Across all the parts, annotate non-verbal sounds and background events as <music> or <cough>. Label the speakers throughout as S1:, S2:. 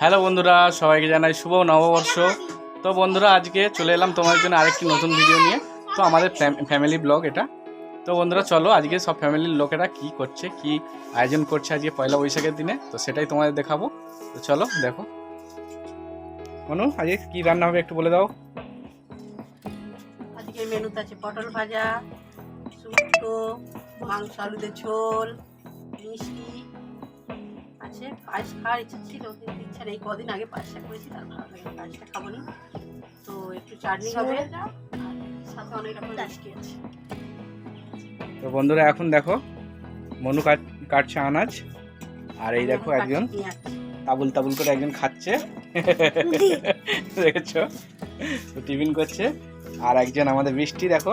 S1: Hello বন্ধুরা, সবাইকে জানাই শুভ নববর্ষ। তো বন্ধুরা, আজকে চলে এলাম তোমাদের জন্য আরেকটি নতুন ভিডিও নিয়ে। তো আমাদের ফ্যামিলি ব্লগ এটা। তো বন্ধুরা, চলো আজকে সব ফ্যামিলির লোকেরা কি করছে, কি আয়োজন করছে আজকে পয়লা বৈশাখের দিনে, তো সেটাই তোমাদের দেখাবো। তো চলো, দেখো। মনু, আজকে কি রান্না হবে একটু বলে দাও।
S2: আজকে মেনুতে আছে পটল ভাজা মাংস, আলুদের ঝোল, মিষ্টি। আছে। পায়েস খাওয়ার ইচ্ছা ছিল কিন্তু ইচ্ছা নেই। কদিন আগে পায়েসটা করেছি তার ভালো লাগে পায়েসটা খাব নি তো একটু চাটনি হবে। সাথে অনেক রকম মিষ্টি আছে।
S1: তো বন্ধুরা এখন দেখো মনু কাট কাটছে আনাজ। আর এই দেখো একজন। তাবুল তাবুল করে একজন খাচ্ছে। <laughs> দেখেছ? তো টিফিন করছে। আর একজন আমাদের বৃষ্টি দেখো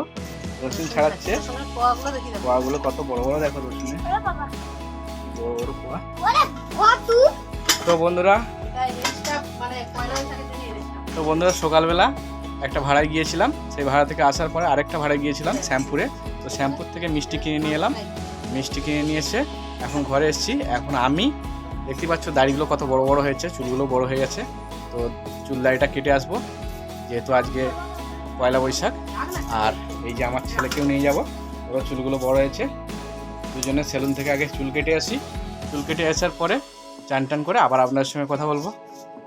S1: রসুন ছাড়াচ্ছে।
S2: পোয়াগুলো
S1: পোয়াগুলো কত বড় বড় দেখো রসুনে। বড় বড় পোয়া। তো বন্ধুরা তো বন্ধুরা সকালবেলা একটা ভাড়ায় গিয়েছিলাম। সেই ভাড়া থেকে আসার পরে আরেকটা ভাড়ায় গিয়েছিলাম শ্যামপুরে। তো শ্যামপুর থেকে মিষ্টি কিনে নিয়ে এলাম। মিষ্টি কিনে নিয়ে এসে এখন ঘরে এসেছি। এখন আমি দেখতে পাচ্ছ দাড়িগুলো কত বড় বড় হয়েছে, চুলগুলো বড় হয়ে গেছে। তো চুল দাড়িটা কেটে আসব, যেহেতু আজকে পয়লা বৈশাখ। আর এই যে আমার ছেলেকেও নিয়ে যাব ওর চুলগুলো বড় হয়েছে। দুজনে সেলুন থেকে আগে চুল কেটে আসি। চুল কেটে আসার পরে চান টান করে আবার আপনার সঙ্গে কথা বলব।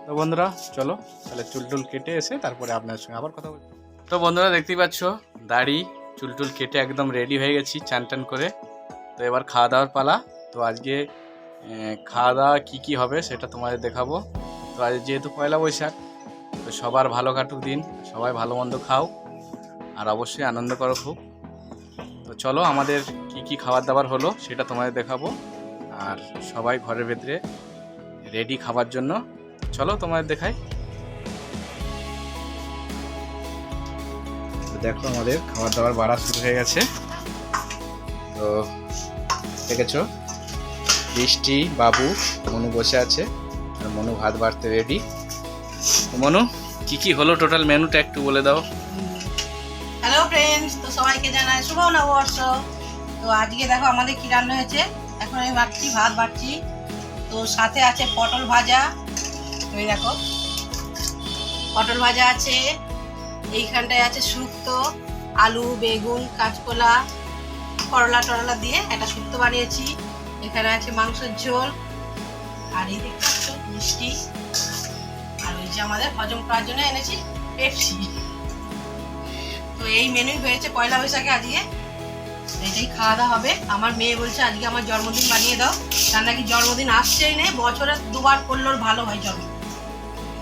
S1: তো বন্ধুরা, চলো, তাহলে চুল টুল কেটে এসে তারপরে আপনার সঙ্গে আবার কথা বলব। তো বন্ধুরা, দেখতেই পাচ্ছ, দাড়ি চুল টুল কেটে একদম রেডি হয়ে গেছি চান টান করে। তো এবার খাওয়া দাওয়ার পালা। তো আজকে খাওয়া দাওয়া কী কী হবে সেটা তোমাদের দেখাবো। তো আজ যেহেতু পয়লা বৈশাখ, তো সবার ভালো কাটুক দিন, সবাই ভালো মন্দ খাও, আর অবশ্যই আনন্দ করো খুব। তো চলো, আমাদের কি কি খাবার দাবার হলো সেটা তোমাদের দেখাবো। আর সবাই ঘরের ভেতরে রেডি খাবার জন্য। চলো তোমাদের দেখাই। দেখো আমাদের খাবার দাবার বাড়া শুরু হয়ে গেছে। তো দেখেছ? বৃষ্টি বাবু, মনু বসে আছে। আর মনু ভাত বাড়তে রেডি মনু, কি কি হলো টোটাল মেনুটা একটু বলে দাও।
S2: হ্যালো ফ্রেন্ডস তো সবাইকে জানাই, শুভ নববর্ষ। তো আজকে দেখো আমাদের কি রান্না হয়েছে? এখন আমি বাড়ছি ভাত বাড়ছি তো সাথে আছে পটল ভাজা। তুমি দেখো। পটল ভাজা আছে, এইখানটায় আছে শুক্তো, আলু, বেগুন, কাঁচকলা, করলা টরলা দিয়ে একটা শুক্তো বানিয়েছি। এখানে আছে মাংসের ঝোল। আর এই দেখতে মিষ্টি। আর ওই যে আমাদের হজম করার জন্য এনেছি পেপসি। তো এই মেনুই হয়েছে পয়লা বৈশাখে আজকে। এটাই খাওয়া দাওয়া হবে। আমার মেয়ে বলছে আজকে আমার জন্মদিন বানিয়ে দাও। তার নাকি জন্মদিন আসছেই নেই বছরে দুবার করলেও ভালো হয় জন্মদিন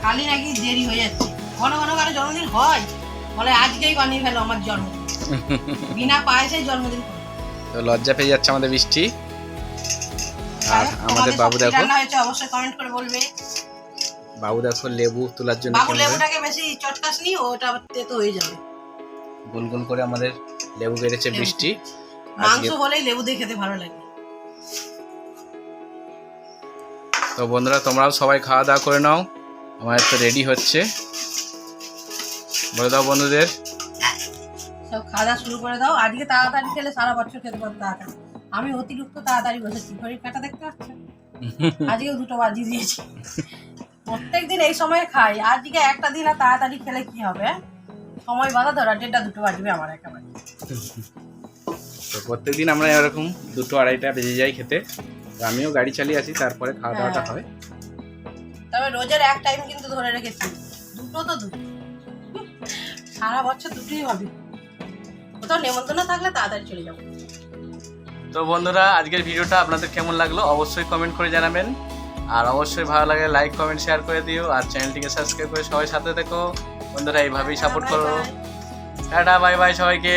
S2: কালই নাকি দেরি হয়ে যাচ্ছে। ঘন ঘন কারও জন্মদিন হয়। বলে আজকেই বানিয়ে ফেলো আমার জন্মদিন বিনা পায়েসেই জন্মদিন
S1: তো লজ্জা পেয়ে যাচ্ছে আমাদের বৃষ্টি আর আমাদের বাবু দেখো।
S2: রান্না হয়েছে অবশ্যই কমেন্ট করে বলবে।
S1: বাবু দেখো লেবু তোলার জন্য
S2: বাবু লেবুটাকে বেশি চটকাস নি ওটা তেতো হয়ে যাবে।
S1: গোল গোল করে আমাদের লেবু কেটেছে বৃষ্টি
S2: মাংস হলেই লেবু দিয়ে খেতে ভালো লাগে।
S1: তো বন্ধুরা তোমরাও সবাই খাওয়া দাওয়া করে নাও। আমার তো রেডি হচ্ছে। বলে দাও বন্ধুদের।
S2: সব খাওয়া দাওয়া শুরু করে দাও। আজকে তাড়াতাড়ি খেলে সারা বছর খেতে পারো তাড়াতাড়ি। আমি অতিরিক্ত তাড়াতাড়ি বসেছি। ঘড়ির কাটা দেখতে পাচ্ছ? <laughs> আজকেও দুটো বাজিয়ে দিয়েছি। প্রত্যেকদিন এই সময়ে খাই। আজকে একটা দিন আর তাড়াতাড়ি খেলে কি হবে? সময় বাধা ধরা দেড়টা দুটো বাজবে আমার একেবারে।
S1: তো প্রত্যেকদিন আমরা এরকম দুটো আড়াইটা বেজে যাই খেতে। তো আমিও গাড়ি চালিয়ে আসি তারপরে খাওয়া দাওয়াটা
S2: হ্যাঁ।
S1: হয়।
S2: তবে রোজের এক টাইম কিন্তু ধরে রেখেছি। দুটো তো দুটো। সারা বছর দুটোই হবে। কোথাও নেমন্তন্ন থাকলে তাড়াতাড়ি চলে যাব।
S1: তো বন্ধুরা আজকের ভিডিওটা আপনাদের কেমন লাগল অবশ্যই কমেন্ট করে জানাবেন। আর অবশ্যই ভালো লাগে লাইক কমেন্ট শেয়ার করে দিও। আর চ্যানেলটিকে সাবস্ক্রাইব করে সবাই সাথে দেখো বন্ধুরা এইভাবেই সাপোর্ট করো. টাটা বাই বাই সবাইকে।